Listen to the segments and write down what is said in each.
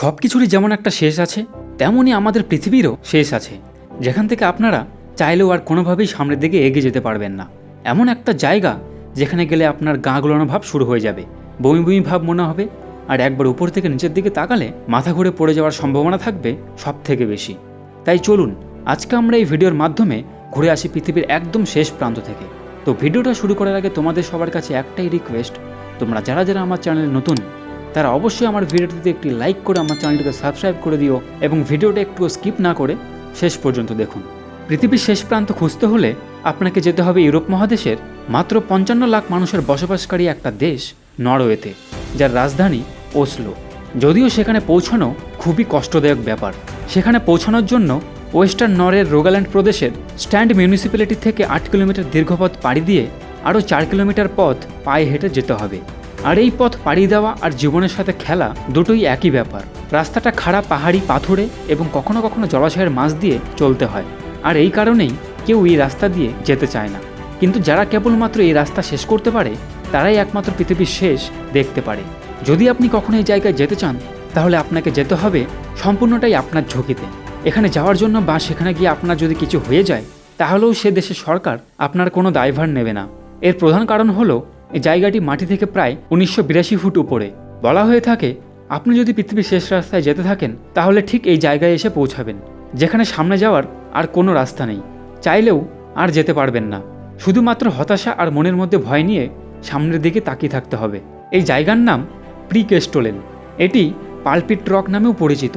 সব কিছুরই যেমন একটা শেষ আছে, তেমনই আমাদের পৃথিবীরও শেষ আছে। যেখান থেকে আপনারা চাইলেও আর কোনোভাবেই সামনের দিকে এগিয়ে যেতে পারবেন না। এমন একটা জায়গা যেখানে গেলে আপনার গা গুলানো ভাব শুরু হয়ে যাবে। বমি বমি ভাব মনে হবে, আর একবার উপর থেকে নিচের দিকে তাকালে মাথা ঘুরে পড়ে যাওয়ার সম্ভাবনা থাকবে সব থেকে বেশি। তাই চলুন, আজকে আমরা এই ভিডিওর মাধ্যমে ঘুরে আসি পৃথিবীর একদম শেষ প্রান্ত থেকে। তো ভিডিওটা শুরু করার আগে তোমাদের সবার কাছে একটাই রিকোয়েস্ট তোমরা যারা যারা আমার চ্যানেলে নতুন তারা অবশ্যই আমার ভিডিওটিতে একটি লাইক করে আমার চ্যানেলটিকে সাবস্ক্রাইব করে দিও এবং ভিডিওটা একটু স্কিপ না করে শেষ পর্যন্ত দেখুন। পৃথিবীর শেষ প্রান্ত খুঁজতে হলে আপনাকে যেতে হবে ইউরোপ মহাদেশের মাত্র পঞ্চান্ন লাখ মানুষের বসবাসকারী একটা দেশ, নরওয়েতে, যার রাজধানী ওসলো। যদিও সেখানে পৌঁছানো খুবই কষ্টদায়ক ব্যাপার। সেখানে পৌঁছানোর জন্য ওয়েস্টার্ন নরের রোগাল্যান্ড প্রদেশের স্ট্যান্ড মিউনিসিপ্যালিটি থেকে আট কিলোমিটার দীর্ঘপথ পাড়ি দিয়ে আরও চার কিলোমিটার পথ পায়ে হেঁটে যেতে হবে। আর এই পথ পাড়ি দেওয়া আর জীবনের সাথে খেলা দুটোই একই ব্যাপার। রাস্তাটা খাড়া, পাহাড়ি, পাথুরে এবং কখনো কখনো জলাশয়ের মাছ দিয়ে চলতে হয়। আর এই কারণেই কেউ এই রাস্তা দিয়ে যেতে চায় না। কিন্তু যারা কেবলমাত্র এই রাস্তা শেষ করতে পারে, তারাই একমাত্র পৃথিবীর শেষ দেখতে পারে। যদি আপনি কখনো এই জায়গায় যেতে চান, তাহলে আপনাকে যেতে হবে সম্পূর্ণটাই আপনার ঝুঁকিতে। এখানে যাওয়ার জন্য বা সেখানে গিয়ে আপনার যদি কিছু হয়ে যায়, তাহলেও সে দেশের সরকার আপনার কোনো দায়ভার নেবে না। এর প্রধান কারণ হলো এই জায়গাটি মাটি থেকে প্রায় উনিশশো বিরাশি ফুট উপরে। বলা হয়ে থাকে, আপনি যদি পৃথিবীর শেষ রাস্তায় যেতে থাকেন, তাহলে ঠিক এই জায়গায় এসে পৌঁছাবেন, যেখানে সামনে যাওয়ার আর কোনো রাস্তা নেই। চাইলেও আর যেতে পারবেন না। শুধুমাত্র হতাশা আর মনের মধ্যে ভয় নিয়ে সামনের দিকে তাকিয়ে থাকতে হবে। এই জায়গার নাম প্রিকেস্টোলেন। এটি পালপিট রক নামেও পরিচিত।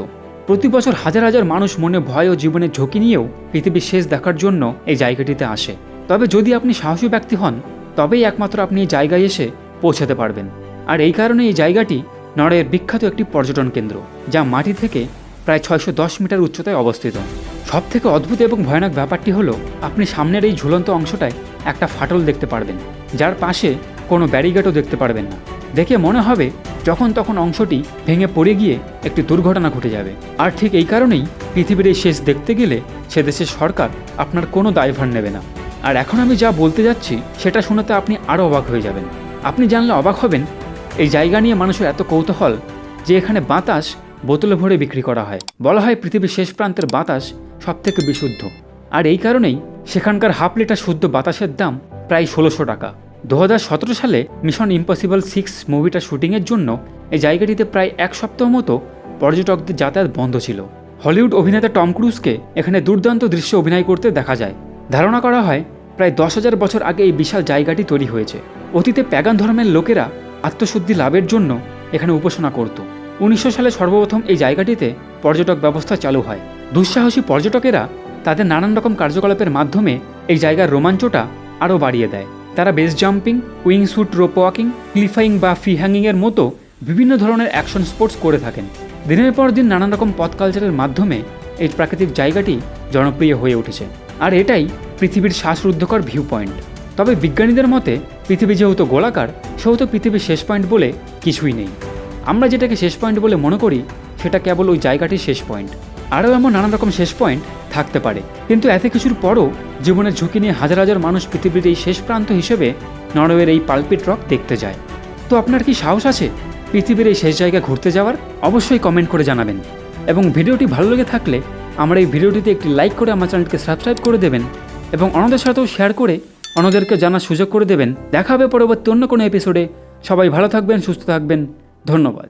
প্রতি বছর হাজার হাজার মানুষ মনে ভয় ও জীবনের ঝুঁকি নিয়েও পৃথিবীর শেষ দেখার জন্য এই জায়গাটিতে আসে। তবে যদি আপনি সাহসী ব্যক্তি হন তবেই একমাত্র আপনি এই জায়গায় এসে পৌঁছাতে পারবেন। আর এই কারণে এই জায়গাটি নরওয়ের বিখ্যাত একটি পর্যটন কেন্দ্র, যা মাটি থেকে প্রায় ছয়শো দশ মিটার উচ্চতায় অবস্থিত। সব থেকে অদ্ভুত এবং ভয়ানক ব্যাপারটি হলো, আপনি সামনের এই ঝুলন্ত অংশটায় একটা ফাটল দেখতে পারবেন, যার পাশে কোনো ব্যারিগেটও দেখতে পারবেন না। দেখে মনে হবে, যখন তখন অংশটি ভেঙে পড়ে গিয়ে একটি দুর্ঘটনা ঘটে যাবে। আর ঠিক এই কারণেই পৃথিবীর এই শেষ দেখতে গেলে সে দেশের সরকার আপনার কোনো দায়ভার নেবে না। আর এখন আমি যা বলতে যাচ্ছি, সেটা শোনাতে আপনি আরও অবাক হয়ে যাবেন। আপনি জানলে অবাক হবেন, এই জায়গা নিয়ে মানুষের এত কৌতূহল যে এখানে বাতাস বোতলে ভরে বিক্রি করা হয়। বলা হয় পৃথিবীর শেষ প্রান্তের বাতাস সবথেকে বিশুদ্ধ। আর এই কারণেই সেখানকার হাফ লিটার শুদ্ধ বাতাসের দাম প্রায় ষোলোশো টাকা। দু হাজার সতেরো সালে মিশন ইম্পসিবল সিক্স মুভিটা শুটিংয়ের জন্য এই জায়গাটিতে প্রায় এক সপ্তাহ মতো পর্যটকদের যাতায়াত বন্ধ ছিল। হলিউড অভিনেতা টম ক্রুজকে এখানে দুর্দান্ত দৃশ্য অভিনয় করতে দেখা যায়। ধারণা করা হয় প্রায় দশ হাজার বছর আগে এই বিশাল জায়গাটি তৈরি হয়েছে। অতীতে প্যাগান ধর্মের লোকেরা আত্মশুদ্ধি লাভের জন্য এখানে উপাসনা করত। উনিশশো সালে সর্বপ্রথম এই জায়গাটিতে পর্যটক ব্যবস্থা চালু হয়। দুঃসাহসী পর্যটকেরা তাদের নানান রকম কার্যকলাপের মাধ্যমে এই জায়গার রোমাঞ্চটা আরও বাড়িয়ে দেয়। তারা base jumping wing rope walking, ক্লিফাইং বা ফ্রি হ্যাঙ্গিংয়ের মতো বিভিন্ন ধরনের অ্যাকশন স্পোর্টস করে থাকেন। দিনের পর দিন নানান রকম পথ কালচারের মাধ্যমে এই প্রাকৃতিক জায়গাটি জনপ্রিয় হয়ে উঠেছে। আর এটাই পৃথিবীর শ্বাসরুদ্ধকর ভিউ পয়েন্ট তবে বিজ্ঞানীদের মতে, পৃথিবী যেহেতু গোলাকার, সেহেতু পৃথিবীর শেষ পয়েন্ট বলে কিছুই নেই। আমরা যেটাকে শেষ পয়েন্ট বলে মনে করি, সেটা কেবল ওই জায়গাটির শেষ পয়েন্ট আরও এমন নানান রকম শেষ পয়েন্ট থাকতে পারে। কিন্তু এত কিছুর পরও জীবনের ঝুঁকি নিয়ে হাজার হাজার মানুষ পৃথিবীর এই শেষ প্রান্ত হিসেবে নরওয়ের এই পালপিট রক দেখতে যায়। তো আপনার কি সাহস আছে পৃথিবীর এই শেষ জায়গা ঘুরতে যাওয়ার? অবশ্যই কমেন্ট করে জানাবেন। এবং ভিডিওটি ভালো লেগে থাকলে আমার এই ভিডিওটিতে একটি লাইক করে আমার চ্যানেলকে সাবস্ক্রাইব করে দেবেন। এবং অন্যদের সাথেও শেয়ার করে অন্যদেরকে জানার সুযোগ করে দেবেন। দেখা হবে পরবর্তী অন্য কোনো এপিসোডে সবাই ভালো থাকবেন, সুস্থ থাকবেন। ধন্যবাদ।